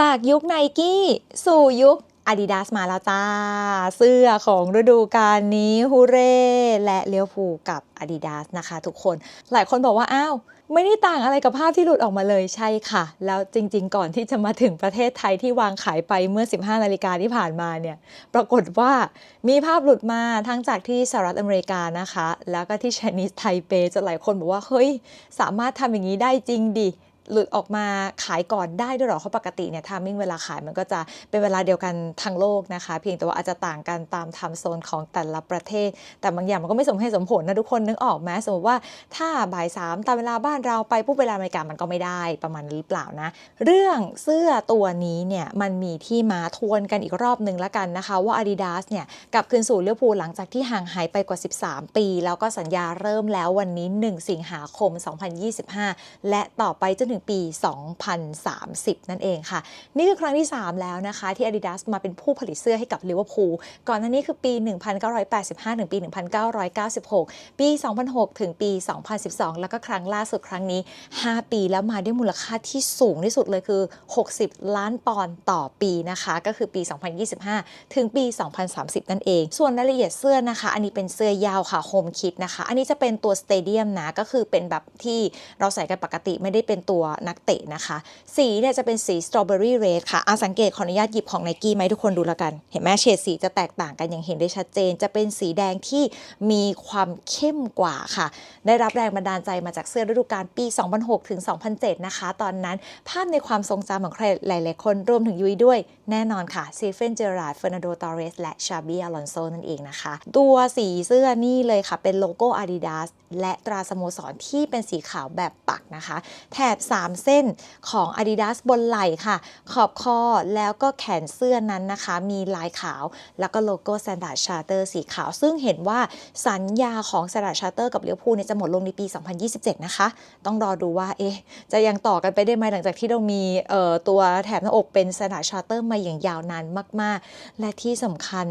จากยุคไนกี้สู่ยุค Adidas มาแล้วจ้า เสื้อของฤดูกาลนี้ฮูเร่และเลี้ยวภูกับ Adidas นะคะทุกคนหลายคนบอกว่า อ้าว ไม่ได้ต่างอะไรกับภาพที่หลุดออกมาเลยใช่ค่ะ แล้วจริง ๆ ก่อนที่จะมาถึงประเทศไทยที่วางขายไปเมื่อ 15 นาฬิกาที่ผ่านมาเนี่ย ปรากฏว่ามีภาพหลุดมาทั้งจากที่สหรัฐอเมริกานะคะ แล้วก็ที่ Chinese Taipei จนหลายคนบอกว่า เฮ้ย สามารถทำอย่างนี้ได้จริงดิ หลุดออกมาขายก่อนได้ด้วยหรอเพราะปกติเนี่ยทามมิ่งเวลาขายมันก็จะเป็นเวลาเดียวกันทั้งโลกนะคะ เพียงแต่ว่าอาจจะต่างกันตามไทม์โซนของแต่ละประเทศ แต่บางอย่างมันก็ไม่สมเหตุสมผลนะทุกคนนึกออกไหมสมมติว่าถ้าบ่ายสามตามเวลาบ้านเราไปปุ๊บเวลาอเมริกามันก็ไม่ได้ประมาณนี้หรือเปล่านะ เรื่องเสื้อตัวนี้เนี่ยมันมีที่มาทวนกันอีกรอบหนึ่งแล้วกันนะคะ ว่า Adidas เนี่ยกลับคืนสู่เลี้ยวภูลหลังจากที่ห่างหายไปกว่า 13 ปี แล้วก็สัญญาเริ่มแล้ววันนี้ 1 สิงหาคม 2025 และต่อไปจนถึงปี 2030 นั่นเองค่ะ นี่คือครั้งที่ 3 แล้วนะคะ ที่ Adidas มาเป็นผู้ผลิตเสื้อให้กับลิเวอร์พูลก่อนหน้านี้คือปี 1985 ถึงปี 1996 ปี 2006 ถึงปี 2012 แล้วก็ครั้งล่าสุดครั้งนี้ 5 ปีแล้วมาด้วยมูลค่าที่สูงที่สุดเลยคือ 60 ล้านปอนด์ต่อปีนะคะ ก็คือปี 2025 ถึงปี 2030 นั่นเอง ส่วนรายละเอียดเสื้อนะคะ อันนี้เป็นเสื้อยาวค่ะโฮมคิดนะคะ อันนี้จะเป็นตัวสเตเดียมนะ ก็คือเป็นแบบที่เราใส่กันปกติไม่ได้เป็นตัวนักเตะนะคะ สีเนี่ยจะเป็นสีสตรอเบอรี่เรดค่ะอาสังเกตขออนุญาตหยิบของไนกี้ไหมทุกคนดูแล้วกัน เห็นไหมเฉดสีจะแตกต่างกันอย่างเห็นได้ชัดเจน จะเป็นสีแดงที่มีความเข้มกว่าค่ะ ได้รับแรงบันดาลใจมาจากเสื้อฤดูกาลปี 2006 ถึง 2007 นะคะ ตอนนั้นภาพในความทรงจำของใครหลาย ๆ คนรวมถึงยุ้ยด้วย แน่นอนค่ะซีเฟนเจอราร์ดเฟอร์นาโดตอเรสและชาบีอลอนโซนั่นเองนะคะ ตัวสีเสื้อนี่เลยค่ะ เป็นโลโก้ Adidas และตราสโมสรที่เป็นสีขาวแบบปักนะคะ แถบ3 เส้นของ Adidas บนไหล่ค่ะ ขอบคอแล้วก็แขนเสื้อนั้นนะคะ มีลายขาว แล้วก็โลโก้ Standard Charter สีขาว ซึ่งเห็นว่าสัญญาของ Standard Charter กับเลี้ยวภูเนี่ยจะหมดลงในปี 2027 นะคะ ต้องรอดูว่าเอ๊ะจะยังต่อกันไปได้ไหมหลังจากที่เรามีตัวแถบหน้าอกเป็น Standard Charter มาอย่างยาวนานมาก ๆ และที่สำคัญ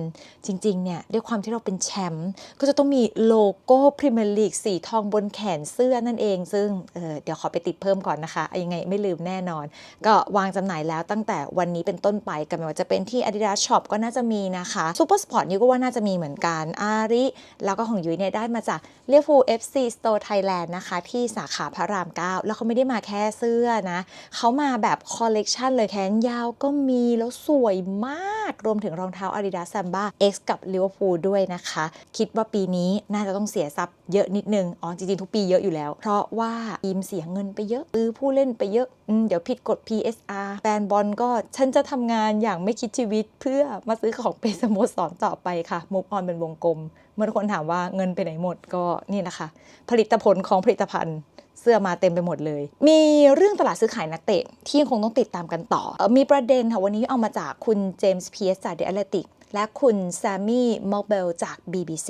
จริงๆเนี่ยด้วยความที่เราเป็นแชมป์ก็จะต้องมีโลโก้พรีเมียร์ลีกสีทองบนแขนเสื้อนั่นเอง ซึ่งเเดี๋ยวขอไปติดเพิ่มก่อนนะคะยังไงไม่ลืมแน่นอน ก็วางจำหน่ายแล้วตั้งแต่วันนี้เป็นต้นไปกันไม่ว่าจะเป็นที่ Adidas Shop ก็น่าจะมีนะคะ Super Sport นี่ก็ว่าน่าจะมีเหมือนกันอาริแล้วก็ของยุ้ยเนี่ยได้มาจากเรียฟู FC Store Thailand นะคะ ที่สาขาพระราม9แล้วเขาไม่ได้มาแค่เสื้อนะเขามาแบบคอลเลกชันเลยแขนยาวก็มีแล้วสวยมากรวมถึงรองเท้า Adidas Samba X กับ Liverpool ด้วยนะคะ คิดว่าปีนี้น่าจะต้องเสียทรัพย์เยอะนิดนึง อ๋อ จริงๆ ทุกปีเยอะอยู่แล้ว เพราะว่าทีมเสียเงินไปเยอะซื้อผู้เล่นไปเยอะอเดี๋ยวผิดกฎ PSR แฟนบอลก็ฉันจะทำงานอย่างไม่คิดชีวิตเพื่อมาซื้อของเป็นสโมสรต่อไปค่ะมุกออนเป็นวงกลม เมื่อทุกคนถามว่าเงินไปไหนหมดก็นี่นะคะ ผลิตผลของผลิตภัณฑ์ เสื้อมาเต็มไปหมดเลย มีเรื่องตลาดซื้อขายนักเตะที่ยังคงต้องติดตามกันต่ออมีประเด็นค่ะวันนี้เอามาจากคุณเจมส์เพียสจากเดอะอเลติกและคุณแซมมี่มอเบลจาก BBC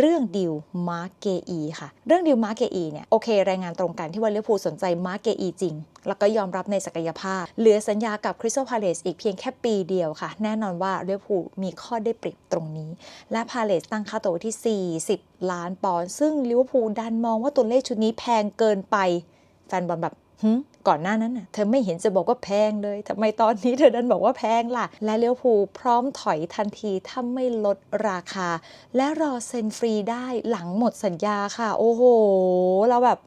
เรื่องดิวมาร์เกอีค่ะ เรื่องดิวมาร์เกอีเนี่ยโอเค รายงานตรงกันที่ว่าเลิเวอร์พูลสนใจมาร์เกอีจริง แล้วก็ยอมรับในศักยภาพ เหลือสัญญากับคริสตัลพาเลสอีกเพียงแค่ปีเดียวค่ะ แน่นอนว่าเลิเวอร์พูลมีข้อได้เปรียบตรงนี้ และพาเลสตั้งค่าตัวที่ 40 ล้านปอนด์ซึ่งลิเวอร์พูลดันมองว่าตัวเลขชุดนี้แพงเกินไปแฟนบอลแบบ ก่อนหน้านั้นน่ะเธอไม่เห็นจะบอกว่าแพงเลยทำไมตอนนี้เธอดันบอกว่าแพงล่ะ และเลี้ยวภูพร้อมถอยทันทีถ้าไม่ลดราคา และรอเซ็นฟรีได้หลังหมดสัญญาค่ะ โอ้โห เราแบบ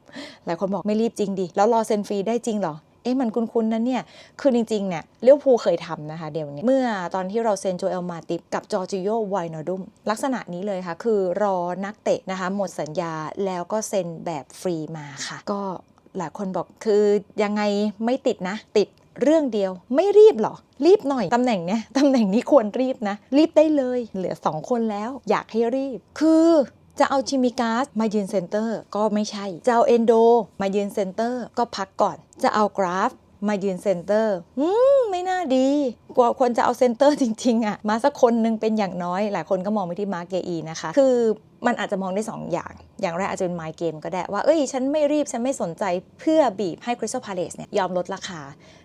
หลายคนบอกไม่รีบจริงดิ แล้วรอเซ็นฟรีได้จริงเหรอเอ๊ะมันคุ้นๆนะเนี่ย คือจริงๆ เนี่ยเลี้ยวภูเคยทำนะคะเดี๋ยวนี้ เมื่อตอนที่เราเซ็นโจเอลมาติปกับจอร์จิโยไวนอดุมลักษณะนี้เลยค่ะ คือรอนักเตะนะคะหมดสัญญาแล้วก็เซ็นแบบฟรีมาค่ะ ก็ หลายคนบอกคือยังไงไม่ติดนะ ติดเรื่องเดียวไม่รีบหรอ รีบหน่อย ตำแหน่งเนี้ยตำแหน่งนี้ควรรีบนะ รีบได้เลย เหลือ 2 คนแล้ว อยากให้รีบ คือจะเอาชิมิกาสมายืนเซนเตอร์ก็ไม่ใช่ จะเอาเอนโดมายืนเซนเตอร์ก็พักก่อน จะเอากราฟมายืนเซนเตอร์อืมไม่น่าดีกว่าคนจะเอาเซนเตอร์จริง ๆอะมาสักคนหนึงเป็นอย่างน้อย หลายคนก็มองไปที่มาร์เกอีนะคะ คือ มันอาจจะมองได้2ออย่าง อย่างแรกอาจจะเป็นไมเกมก็ได้ว่า เอ้ย ฉันไม่รีบ ฉันไม่สนใจเพื่อบีบให้ Crystal Palace เนี่ยยอมลดราคา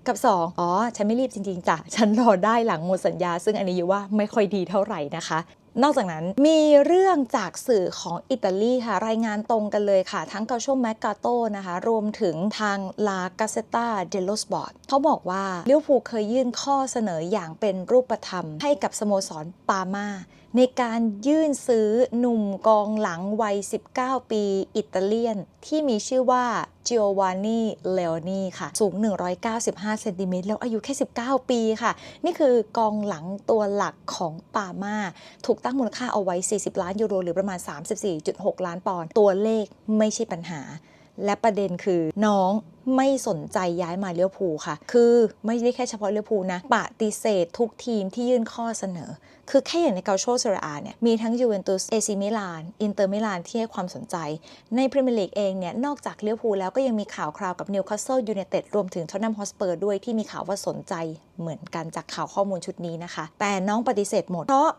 กับ 2 อ๋อ ฉันไม่รีบจริง ๆจ้ะ ฉันรอได้หลังหมดสัญญา ซึ่งอันนี้อยู่ว่าไม่ค่อยดีเท่าไหร่นะคะ นอกจากนั้นมีเรื่องจากสื่อของอิตาลีค่ะ รายงานตรงกันเลยค่ะ ทั้งเกาโชแมกกาโตนะคะ รวมถึงทางลากาเซตาเดลโลสปอร์ตเขาบอกว่าเลิเวอร์พูเคยยื่นข้อเสนออย่างเป็นรูปธรรมให้กับสโมสรปามา ในการยื่นซื้อหนุ่มกองหลังวัย 19 ปี อิตาเลียน ที่มีชื่อว่า Giovanni Leoni ค่ะ สูง 195 เซนติเมตรแล้วอายุแค่ 19 ปีค่ะ นี่คือกองหลังตัวหลักของปามาถูกตั้งมูลค่าเอาไว้ 40 ล้านยูโร หรือประมาณ 34.6 ล้านปอนด์ตัวเลขไม่ใช่ปัญหา และประเด็นคือน้องไม่สนใจย้ายมาเลี้ยวภูค่ะ คือไม่ได้แค่เฉพาะเลี้ยวภูนะปฏิเสธทุกทีมที่ยื่นข้อเสนอ คือแค่อย่างในเกาโชเซรียอาเนี่ย มีทั้งยูเวนตุส เอซิมิลาน อินเตอร์มิลานที่ให้ความสนใจ ในพรีเมียร์ลีกเองเนี่ย นอกจากเลี้ยวภูแล้วก็ยังมีข่าวคราวกับนิวคาสเซิลยูไนเต็ดรวมถึงทอตแนมฮอสเปอร์ด้วยที่มีข่าวว่าสนใจเหมือนกันจากข่าวข้อมูลชุดนี้นะคะ แต่น้องปฏิเสธหมดเพราะ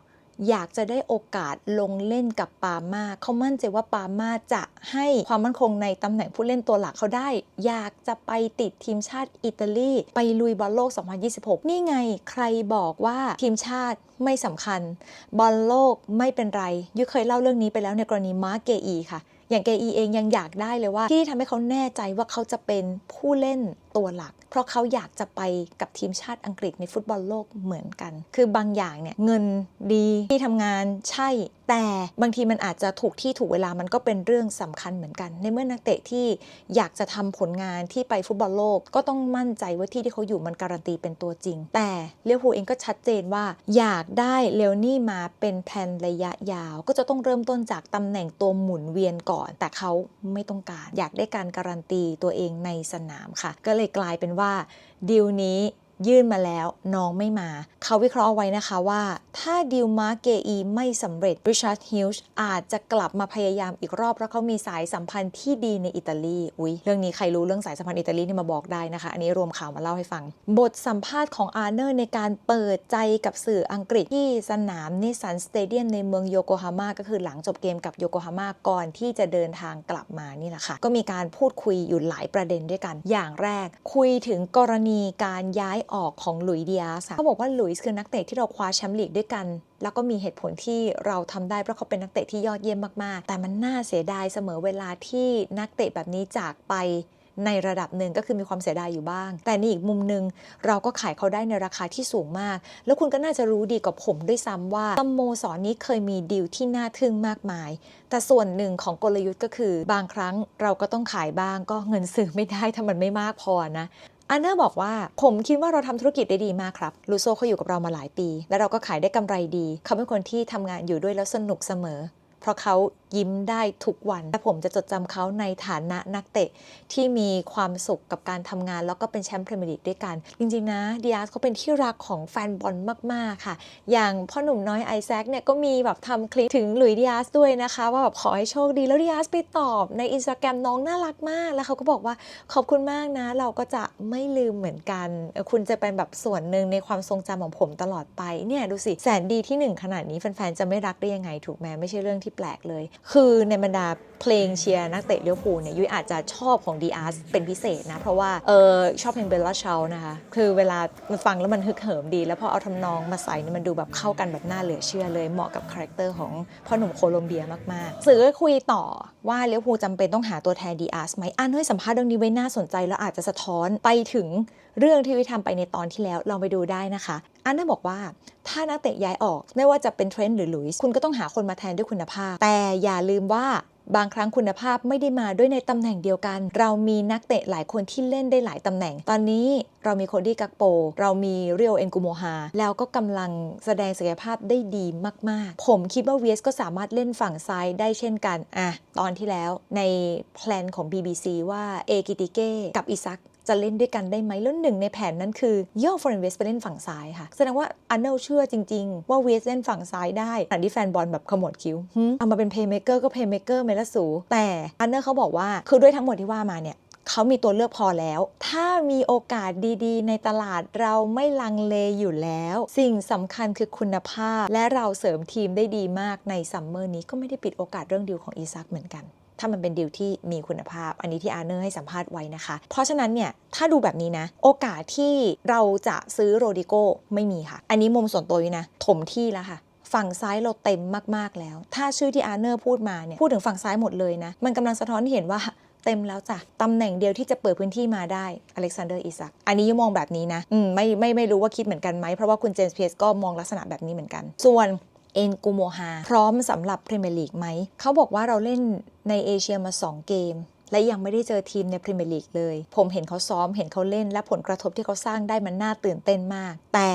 อยากจะได้โอกาสลงเล่นกับปามาเขามั่นใจว่าปามาจะให้ความมั่นคงในตำแหน่งผู้เล่นตัวหลักเขาได้ อยากจะไปติดทีมชาติอิตาลีไปลุยบอลโลก 2026 นี่ไงใครบอกว่าทีมชาติไม่สำคัญ บอลโลกไม่เป็นไร ยุเคยเล่าเรื่องนี้ไปแล้วในกรณีมาร์เกอีค่ะ อย่างเกอีเองยังอยากได้เลยว่า ที่ทำให้เขาแน่ใจว่าเขาจะเป็นผู้เล่นตัวหลัก เพราะเขาอยากจะไปกับทีมชาติอังกฤษในฟุตบอลโลกเหมือนกัน คือบางอย่างเนี่ยเงินดีที่ทำงานใช่ แต่บางทีมันอาจจะถูกที่ถูกเวลามันก็เป็นเรื่องสำคัญเหมือนกัน ในเมื่อนักเตะที่อยากจะทำผลงานที่ไปฟุตบอลโลก ก็ต้องมั่นใจว่าที่ที่เขาอยู่มันการันตีเป็นตัวจริง แต่เลี้ยวภูเองก็ชัดเจนว่า อยากได้เลวนี่มาเป็นแผนระยะยาว ก็จะต้องเริ่มต้นจากตำแหน่งตัวหมุนเวียนก่อน แต่เขาไม่ต้องการ อยากได้การการันตีตัวเองในสนามค่ะก็เลยกลายเป็นว่าดีลนี้ ยื่นมาแล้วน้องไม่มา เขาวิเคราะห์ไว้นะคะว่าถ้าดีลมาเกอีไม่สำเร็จริชาร์ดฮิลส์อาจจะกลับมาพยายามอีกรอบ เพราะเขามีสายสัมพันธ์ที่ดีในอิตาลีอุ้ยเรื่องนี้ใครรู้เรื่องสายสัมพันธ์อิตาลีนี่มาบอกได้นะคะ อันนี้รวมข่าวมาเล่าให้ฟัง บทสัมภาษณ์ของอาร์เนอร์ในการเปิดใจกับสื่ออังกฤษที่สนามนิสสันสเตเดียมในเมืองโยโกฮาม่าก็คือหลังจบเกมกับโยโกฮาม่าก่อนที่จะเดินทางกลับมานี่แหละค่ะก็มีการพูดคุยอยู่หลายประเด็นด้วยกัน อย่างแรก คุยถึงกรณีการย้ายออกของหลุยส์ดิอาสเขาบอกว่าหลุยส์คือนักเตะที่เราคว้าแชมป์ลีกด้วยกัน แล้วก็มีเหตุผลที่เราทำได้เพราะเขาเป็นนักเตะที่ยอดเยี่ยมมากๆ แต่มันน่าเสียดายเสมอเวลาที่นักเตะแบบนี้จากไปในระดับหนึ่งก็คือมีความเสียดายอยู่บ้าง แต่ในอีกมุมหนึ่งเราก็ขายเขาได้ในราคาที่สูงมาก แล้วคุณก็น่าจะรู้ดีกว่าผมด้วยซ้ำว่าสโมสรนนี้เคยมีดีลที่น่าทึ่งมากมาย แต่ส่วนหนึ่งของกลยุทธ์ก็คือ บางครั้งเราก็ต้องขายบ้างก็เงินซื้อไม่ได้ถ้ามันไม่มากพอนะ อันเนอร์บอกว่าผมคิดว่าเราทำธุรกิจได้ดีมากครับลูโซเขาอยู่กับเรามาหลายปี และเราก็ขายได้กำไรดี เขาเป็นคนที่ทำงานอยู่ด้วยแล้วสนุกเสมอ เพราะเขา ยิ้มได้ทุกวันและผมจะจดจำเขาในฐานะนักเตะที่มีความสุขกับการทำงาน แล้วก็เป็นแชมป์พรีเมียร์ลีกด้วยกัน จริงๆนะดิอาสเขาเป็นที่รักของแฟนบอลมากๆค่ะ อย่างพ่อหนุ่มน้อยไอแซคเนี่ยก็มีแบบทำคลิปถึงหลุยดิอาสด้วยนะคะ ว่าแบบขอให้โชคดีแล้วดิอาสไปตอบในอินสตาแกรมน้องน่ารักมาก แล้วเขาก็บอกว่าขอบคุณมากนะ เราก็จะไม่ลืมเหมือนกัน คุณจะเป็นแบบส่วนหนึ่งในความทรงจำของผมตลอดไปเนี่ยดูสิแสนดีที่หนึ่งขนาดนี้แฟนๆจะไม่รักได้ยังไงถูกไหมไม่ใช่เรื่องที่แปลกเลยคือในบรรดาเพลงเชียร์นักเตะเลี้ยวภูเนี่ยยุ้ยอาจจะชอบของดีอาร์เป็นพิเศษนะ เพราะว่าเออชอบเพลงเบลล่าเชลนะคะ คือเวลามันฟังแล้วมันฮึกเหิมดี แล้วพอเอาทำนองมาใส่นี่มันดูแบบเข้ากันแบบน่าเหลือเชื่อเลย เหมาะกับคาแรคเตอร์ของพ่อหนุ่มโคลอมเบียมากๆสื่อก็คุยต่อว่าเลี้ยวภูลจำเป็นต้องหาตัวแทนดีอาร์ไหมอ่านให้สัมภาษณ์เรื่องนี้ไว้น่าสนใจแล้วอาจจะสะท้อนไปถึง เรื่องที่วิทำไปในตอนที่แล้วลองไปดูได้นะคะ อันน่าบอกว่าถ้านักเตะย้ายออกไม่ว่าจะเป็นเทรนด์หรือหลุยส์คุณก็ต้องหาคนมาแทนด้วยคุณภาพ แต่อย่าลืมว่าบางครั้งคุณภาพไม่ได้มาด้วยในตำแหน่งเดียวกัน เรามีนักเตะหลายคนที่เล่นได้หลายตำแหน่ง ตอนนี้เรามีโคดี้กักโป เรามีเรียวเอ็นกูโมฮา แล้วก็กำลังแสดงศักยภาพได้ดีมาก ๆ ผมคิดว่าเวสก็สามารถเล่นฝั่งซ้ายได้เช่นกัน อะ ตอนที่แล้วในแพลนของ BBC ว่าเอกิติเก้กับอิซัก จะเล่นด้วยกันได้ไหมแล้วหนึ่งในแผนนั้นคือย่อฟอร์เรนเวสไปเล่นฝั่งซ้ายค่ะ แสดงว่าอันเนลเชื่อจริง ๆ ว่าเวสเล่นฝั่งซ้ายได้ขณะที่แฟนบอลแบบขมวดคิ้วเอามาเป็นเพย์เมเกอร์ก็เพย์เมเกอร์ไหมละสู แต่อันเนอร์เขาบอกว่าคือด้วยทั้งหมดที่ว่ามาเนี่ยเขามีตัวเลือกพอแล้ว ถ้ามีโอกาสดีๆ ในตลาดเราไม่ลังเลอยู่แล้ว สิ่งสำคัญคือคุณภาพ และเราเสริมทีมได้ดีมากในซัมเมอร์นี้ก็ไม่ได้ปิดโอกาสเรื่องดีลของอีซักเหมือนกัน ถ้ามันเป็นดีลที่มีคุณภาพ อันนี้ที่อาร์เนอร์ให้สัมภาษณ์ไว้นะคะ เพราะฉะนั้นเนี่ยถ้าดูแบบนี้นะ โอกาสที่เราจะซื้อโรดิโก้ไม่มีค่ะ อันนี้มุมส่วนตัวนะ ถมที่แล้วค่ะฝั่งซ้ายเราเต็มมากๆแล้ว ถ้าชื่อที่อาร์เนอร์พูดมาเนี่ย พูดถึงฝั่งซ้ายหมดเลยนะ มันกำลังสะท้อนให้เห็นว่าเต็มแล้วจ้ะ ตำแหน่งเดียวที่จะเปิดพื้นที่มาได้ อเล็กซานเดอร์อิซัก อันนี้ยุมองแบบนี้นะ อืม ไม่ ไม่ ไม่รู้ว่าคิดเหมือนกันไหม เพราะว่าคุณเจมส์เพียสก็มองลักษณะแบบนี้เหมือนกัน ส่วน เอ็นกูโมฮาพร้อมสำหรับพรีเมียร์ลีกไหม เขาบอกว่าเราเล่นในเอเชียมา 2 เกม และยังไม่ได้เจอทีมในพรีเมียร์ลีกเลย ผมเห็นเขาซ้อมเห็นเขาเล่น และผลกระทบที่เขาสร้างได้มันน่าตื่นเต้นมาก แต่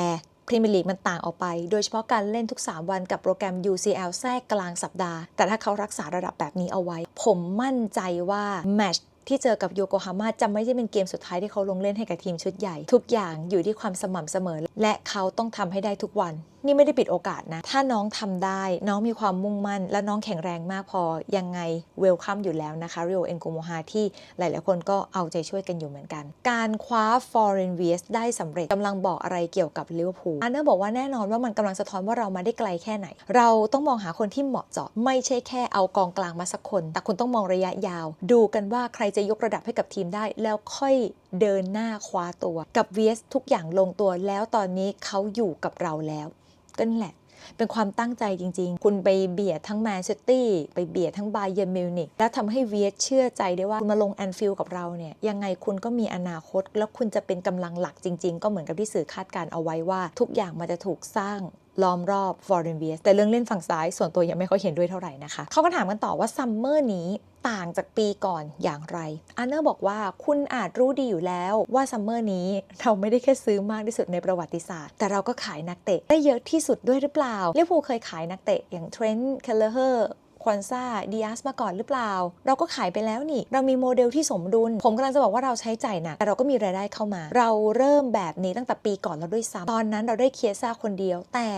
พรีเมียร์ลีกมันต่างออกไป โดยเฉพาะการเล่นทุก 3 วันกับโปรแกรม UCL แทรกกลางสัปดาห์ แต่ถ้าเขารักษาระดับแบบนี้เอาไว้ ผมมั่นใจว่าแมชที่เจอกับโยโกฮาม่าจะไม่ได้เป็นเกมสุดท้ายที่เขาลงเล่นให้กับทีมชุดใหญ่ ทุกอย่างอยู่ที่ความสม่ำเสมอ และเขาต้องทำให้ได้ทุกวัน นี่ไม่ได้ปิดโอกาสนะ ถ้าน้องทำได้ น้องมีความมุ่งมั่น และน้องแข็งแรงมากพอ ยังไงเวลคัมอยู่แล้วนะคะเรียวเอ็นโกโมฮาที่หลาย ๆ คนก็เอาใจช่วยกันอยู่เหมือนกัน การคว้า Foreign v s ได้สำเร็จกำลังบอกอะไรเกี่ยวกับลิเวอร์พูลอันเนอร์บอกว่าแน่นอนว่ามันกำลังสะท้อนว่าเรามาได้ไกลแค่ไหน เราต้องมองหาคนที่เหมาะเจาะไม่ใช่แค่เอากองกลางมาสักคน แต่คุณต้องมองระยะยาว ดูกันว่าใครจะยกระดับให้กับทีมได้ แล้วค่อยเดินหน้าคว้าตัว กับ VS ทุกอย่างลงตัวแล้วตอนนี้เขาอยู่กับเราแล้ว ก็นั่นแหละ เป็นความตั้งใจจริง ๆ คุณไปเบียดทั้งแมนเชสเตอร์ไปเบียดทั้งบาเยร์มิวนิกแล้วทำให้เวียสเชื่อใจได้ว่า คุณมาลงแอนฟิลกับเราเนี่ย ยังไงคุณก็มีอนาคต แล้วคุณจะเป็นกำลังหลักจริง ๆ ก็เหมือนกับที่สื่อคาดการเอาไว้ว่า ทุกอย่างมันจะถูกสร้าง ล้อมรอบฟอร์เรนเวียสแต่เรื่องเล่นฝั่งซ้าย ส่วนตัวยังไม่ค่อยเห็นด้วยเท่าไหร่นะคะ เขาก็ถามกันต่อว่าซัมเมอร์นี้ต่างจากปีก่อนอย่างไรอันเนอร์บอกว่าคุณอาจรู้ดีอยู่แล้วว่าซัมเมอร์นี้เราไม่ได้แค่ซื้อมากที่สุดในประวัติศาสตร์ แต่เราก็ขายนักเตะได้เยอะที่สุดด้วยหรือเปล่าลิเรียกผู้เคยขายนักเตะอย่างเทรนต์ เคลเลอร์ ควอนซ่าดิอาสมาก่อนหรือเปล่า เราก็ขายไปแล้วนี่ เรามีโมเดลที่สมดุล ผมกำลังจะบอกว่าเราใช้จ่ายหนักแต่เราก็มีรายได้เข้ามา เราเริ่มแบบนี้ตั้งแต่ปีก่อนแล้วด้วยซ้ำตอนนั้นเราได้เคียซ่าคนเดียว แต่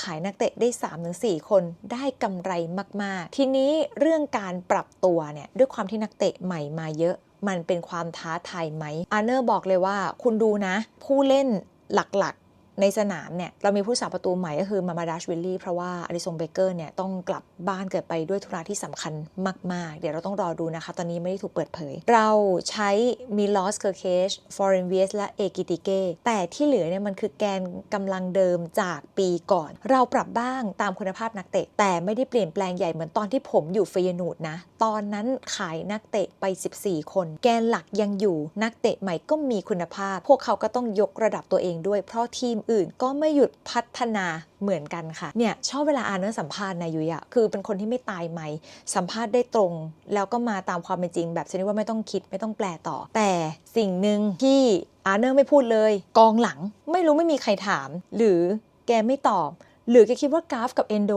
ขายนักเตะได้ 3-4 คนได้กำไรมาก ๆ ทีนี้เรื่องการปรับตัวเนี่ยด้วยความที่นักเตะใหม่มาเยอะมันเป็นความท้าทายไหมอาร์เนอร์บอกเลยว่าคุณดูนะ ผู้เล่นหลัก ในสนามเนี่ยเรามีผู้สาประตูใหม่ก็คือมามาดัชวิลลี่เพราะว่าอลิซงเบเกอร์เนี่ยต้องกลับบ้านเกิดไปด้วยธุระที่สำคัญมาก ๆ เดี๋ยวเราต้องรอดูนะคะ ตอนนี้ไม่ได้ถูกเปิดเผย เราใช้มิลอสเคอร์เคชฟอร์เรนเวสและเอกิติเกแต่ที่เหลือเนี่ยมันคือแกนกำลังเดิมจากปีก่อน เราปรับบ้างตามคุณภาพนักเตะ แต่ไม่ได้เปลี่ยนแปลงใหญ่เหมือนตอนที่ผมอยู่เฟยนูดนะ ตอนนั้นขายนักเตะไป 14 คน แกนหลักยังอยู่นักเตะใหม่ก็มีคุณภาพ พวกเขาก็ต้องยกระดับตัวเองด้วยเพราะทีมอื่น ก็ไม่หยุดพัฒนาเหมือนกันค่ะเนี่ยชอบเวลาอ่านเนื้อสัมภาษณ์นายยุยอะคือเป็นคนที่ไม่ตายไหมสัมภาษณ์ได้ตรง แล้วก็มาตามความเป็นจริง แบบชนิดว่าไม่ต้องคิดไม่ต้องแปลต่อ แต่สิ่งหนึ่งที่อาร์เนอร์ไม่พูดเลย กองหลังไม่รู้ไม่มีใครถาม หรือแกไม่ตอบ หรือแกคิดว่ากราฟกับเอนโด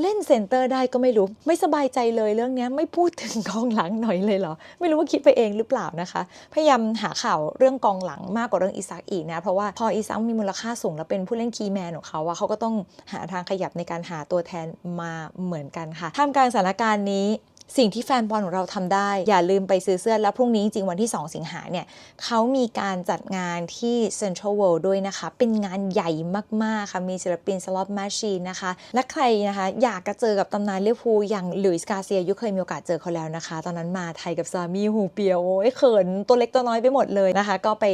เล่นเซนเตอร์ได้ก็ไม่รู้ ไม่สบายใจเลยเรื่องนี้ไม่พูดถึงกองหลังหน่อยเลยเหรอ ไม่รู้ว่าคิดไปเองหรือเปล่านะคะ พยายามหาข่าวเรื่องกองหลังมากกว่าเรื่องอิซักอีกนะ เพราะว่าพออิซักมีมูลค่าสูงแล้วเป็นผู้เล่นคีย์แมนของเขาอะเขาก็ต้องหาทางขยับในการหาตัวแทนมาเหมือนกันค่ะท่ามกลางสถานการณ์นี้ สิ่งที่แฟนบอลของเราทำได้ อย่าลืมไปซื้อเสื้อแล้วพรุ่งนี้จริงๆวันที่ 2 สิงหาเนี่ยเขามีการจัดงานที่ Central World ด้วยนะคะ เป็นงานใหญ่มาก ๆ ค่ะ มีศิลปินสล็อตแมชชีนนะคะ และใครนะคะ อยากจะเจอกับตำนานเลิเวอร์พูลอย่างหลุยส์กาเซียยุเคยมีโอกาสเจอเขาแล้วนะคะ ตอนนั้นมาไทยกับซามีฮูเปียโอ้ยเขินตัวเล็กตัวน้อยไปหมดเลยนะคะ ก็ไป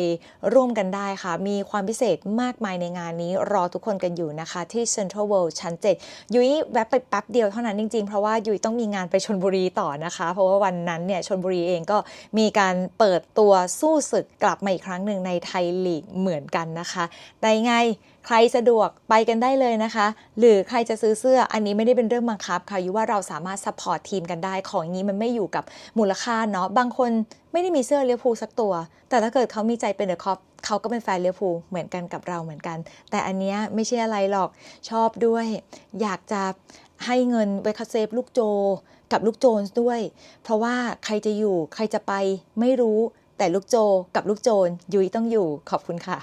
ร่วมกันได้ค่ะ มีความพิเศษมากมายในงานนี้รอทุกคนกันอยู่นะคะ ที่ Central World ชั้น 7 ยุ้ยแวะไปแป๊บเดียวเท่านั้นจริงๆ เพราะว่ายุ้ยต้องมีงานไปชนบุรีต่อนะคะ เพราะว่าวันนั้นเนี่ยชนบุรีเองก็มีการเปิดตัวสู้ศึกกลับมาอีกครั้งหนึ่งในไทยลีกเหมือนกันนะคะแต่ยังไงใครสะดวกไปกันได้เลยนะคะ หรือใครจะซื้อเสื้ออันนี้ไม่ได้เป็นเรื่องบังคับค่ะยุว่าเราสามารถซัพพอร์ตทีมกันได้ ของอย่างนี้มันไม่อยู่กับมูลค่าเนาะบางคนไม่ได้มีเสื้อเลี้ยวภูลสักตัว แต่ถ้าเกิดเขามีใจเป็นเดอะคอปเขาก็เป็นแฟนเลี้ยวภูลเหมือนกันกับเราเหมือนกัน แต่อันเนี้ยไม่ใช่อะไรหรอกชอบด้วย อยากจะให้เงินไว้คาเซฟลูกโจ กับลูกโจนส์ด้วย เพราะว่าใครจะอยู่ใครจะไปไม่รู้แต่ลูกโจกับลูกโจนยุ้ยต้องอยู่ขอบคุณค่ะ